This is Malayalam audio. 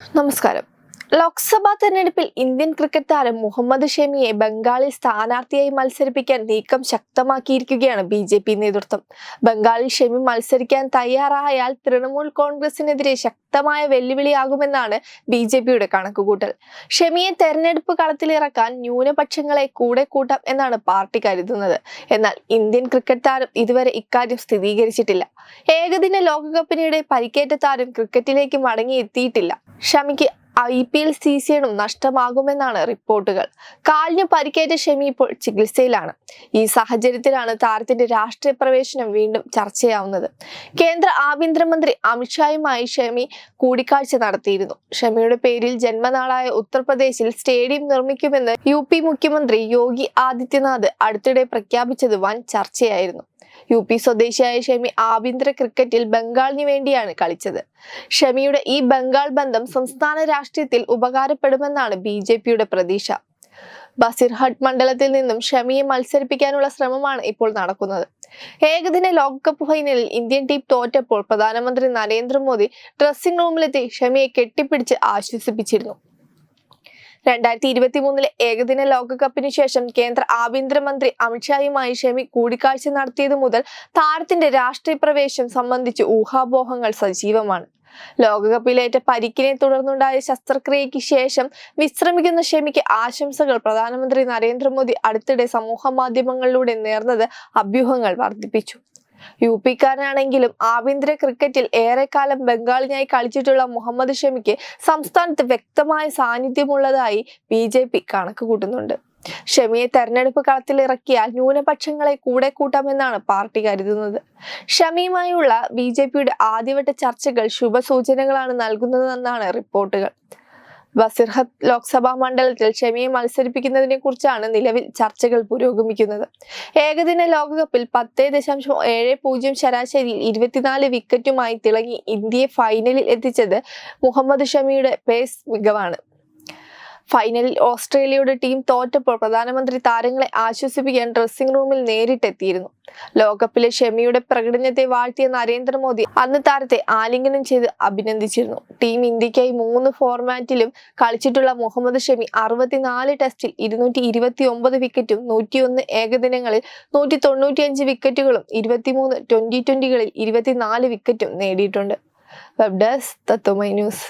നമസ്കാരം. ലോക്സഭാ തെരഞ്ഞെടുപ്പിൽ ഇന്ത്യൻ ക്രിക്കറ്റ് താരം മുഹമ്മദ് ഷമിയെ ബംഗാളിൽ സ്ഥാനാർത്ഥിയായി മത്സരിപ്പിക്കാൻ നീക്കം ശക്തമാക്കിയിരിക്കുകയാണ് ബി ജെ പി നേതൃത്വം. ബംഗാളിൽ ഷമി മത്സരിക്കാൻ തയ്യാറായാൽ തൃണമൂൽ കോൺഗ്രസിനെതിരെ ശക്തമായ വെല്ലുവിളിയാകുമെന്നാണ് ബി ജെ പിയുടെ കണക്കുകൂട്ടൽ. ഷമിയെ തെരഞ്ഞെടുപ്പ് കളത്തിലിറക്കാൻ ന്യൂനപക്ഷങ്ങളെ കൂടെ കൂട്ടാം എന്നാണ് പാർട്ടി കരുതുന്നത്. എന്നാൽ ഇന്ത്യൻ ക്രിക്കറ്റ് താരം ഇതുവരെ ഇക്കാര്യം സ്ഥിരീകരിച്ചിട്ടില്ല. ഏകദിന ലോകകപ്പിനിടെ പരിക്കേറ്റ താരം ക്രിക്കറ്റിലേക്ക് മടങ്ങിയെത്തിയിട്ടില്ല. ഷമിക്ക് ഐ പി എൽ സീസണും നഷ്ടമാകുമെന്നാണ് റിപ്പോർട്ടുകൾ. കാലിന് പരിക്കേറ്റ ഷമി ഇപ്പോൾ ചികിത്സയിലാണ്. ഈ സാഹചര്യത്തിലാണ് താരത്തിന്റെ രാഷ്ട്രീയ പ്രവേശനം വീണ്ടും ചർച്ചയാവുന്നത്. കേന്ദ്ര ആഭ്യന്തരമന്ത്രി അമിത്ഷായുമായി ഷമി കൂടിക്കാഴ്ച നടത്തിയിരുന്നു. ഷമിയുടെ പേരിൽ ജന്മനാളായ ഉത്തർപ്രദേശിൽ സ്റ്റേഡിയം നിർമ്മിക്കുമെന്ന് യു മുഖ്യമന്ത്രി യോഗി ആദിത്യനാഥ് അടുത്തിടെ പ്രഖ്യാപിച്ചത് വൻ ചർച്ചയായിരുന്നു. യു പി സ്വദേശിയായ ഷമി ആഭ്യന്തര ക്രിക്കറ്റിൽ ബംഗാളിന് വേണ്ടിയാണ് കളിച്ചത്. ഷമിയുടെ ഈ ബംഗാൾ ബന്ധം സംസ്ഥാന രാഷ്ട്രീയത്തിൽ ഉപകാരപ്പെടുമെന്നാണ് ബി ജെ പിയുടെ പ്രതീക്ഷ. ബസിർഹട്ട് മണ്ഡലത്തിൽ നിന്നും ഷമിയെ മത്സരിപ്പിക്കാനുള്ള ശ്രമമാണ് ഇപ്പോൾ നടക്കുന്നത്. ഏകദിന ലോകകപ്പ് ഫൈനലിൽ ഇന്ത്യൻ ടീം തോറ്റപ്പോൾ പ്രധാനമന്ത്രി നരേന്ദ്രമോദി ഡ്രസ്സിംഗ് റൂമിലെത്തി ഷമിയെ കെട്ടിപ്പിടിച്ച് ആശ്വസിപ്പിച്ചിരുന്നു. രണ്ടായിരത്തി ഇരുപത്തി മൂന്നിലെ ഏകദിന ലോകകപ്പിന് ശേഷം കേന്ദ്ര ആഭ്യന്തരമന്ത്രി അമിത്ഷായുമായി ഷമി കൂടിക്കാഴ്ച നടത്തിയതു മുതൽ താരത്തിന്റെ രാഷ്ട്രീയ പ്രവേശം സംബന്ധിച്ച് ഊഹാപോഹങ്ങൾ സജീവമാണ്. ലോകകപ്പിലേറ്റ പരിക്കിനെ തുടർന്നുണ്ടായ ശസ്ത്രക്രിയയ്ക്ക് ശേഷം വിശ്രമിക്കുന്ന ഷമിക്ക് ആശംസകൾ പ്രധാനമന്ത്രി നരേന്ദ്രമോദി അടുത്തിടെ സമൂഹ മാധ്യമങ്ങളിലൂടെ നേർന്നത് അഭ്യൂഹങ്ങൾ വർദ്ധിപ്പിച്ചു. യു പിക്കാരനാണെങ്കിലും ആഭ്യന്തര ക്രിക്കറ്റിൽ ഏറെക്കാലം ബംഗാളിനായി കളിച്ചിട്ടുള്ള മുഹമ്മദ് ഷമിക്ക് സംസ്ഥാനത്ത് വ്യക്തമായ സാന്നിധ്യമുള്ളതായി ബി ജെ പി കണക്ക് കൂട്ടുന്നുണ്ട്. ഷമിയെ തെരഞ്ഞെടുപ്പ് കളത്തിലിറക്കിയാൽ ന്യൂനപക്ഷങ്ങളെ കൂടെ കൂട്ടാമെന്നാണ് പാർട്ടി കരുതുന്നത്. ഷമിയുമായുള്ള ബി ജെ പിയുടെ ആദ്യവട്ട ചർച്ചകൾ ശുഭസൂചനകളാണ് നൽകുന്നതെന്നാണ് റിപ്പോർട്ടുകൾ. ബസിർഹത്ത് ലോക്സഭാ മണ്ഡലത്തിൽ ഷമിയെ മത്സരിപ്പിക്കുന്നതിനെ കുറിച്ചാണ് നിലവിൽ ചർച്ചകൾ പുരോഗമിക്കുന്നത്. ഏകദിന ലോകകപ്പിൽ പത്ത് ദശാംശം ഏഴ് പൂജ്യം ശരാശരിയിൽ ഇരുപത്തിനാല് വിക്കറ്റുമായി തിളങ്ങി ഇന്ത്യയെ ഫൈനലിൽ എത്തിച്ചത് മുഹമ്മദ് ഷമിയുടെ പേസ് മികവാണ്. ഫൈനലിൽ ഓസ്ട്രേലിയയുടെ ടീം തോറ്റപ്പോൾ പ്രധാനമന്ത്രി താരങ്ങളെ ആശ്വസിപ്പിക്കാൻ ഡ്രസ്സിംഗ് റൂമിൽ നേരിട്ടെത്തിയിരുന്നു. ലോകകപ്പിലെ ഷെമിയുടെ പ്രകടനത്തെ വാഴ്ത്തിയ നരേന്ദ്രമോദി അന്ന് താരത്തെ ആലിംഗനം ചെയ്ത് അഭിനന്ദിച്ചിരുന്നു. ടീം ഇന്ത്യക്കായി മൂന്ന് ഫോർമാറ്റിലും കളിച്ചിട്ടുള്ള മുഹമ്മദ് ഷമി അറുപത്തിനാല് ടെസ്റ്റിൽ ഇരുന്നൂറ്റി ഇരുപത്തി ഒമ്പത് വിക്കറ്റും നൂറ്റിയൊന്ന് ഏകദിനങ്ങളിൽ നൂറ്റി തൊണ്ണൂറ്റിയഞ്ച് വിക്കറ്റുകളും ഇരുപത്തിമൂന്ന് ട്വന്റി ട്വന്റികളിൽ ഇരുപത്തിനാല് വിക്കറ്റും നേടിയിട്ടുണ്ട്. വെബ് ഡെസ്ക് തത്വമൈ ന്യൂസ്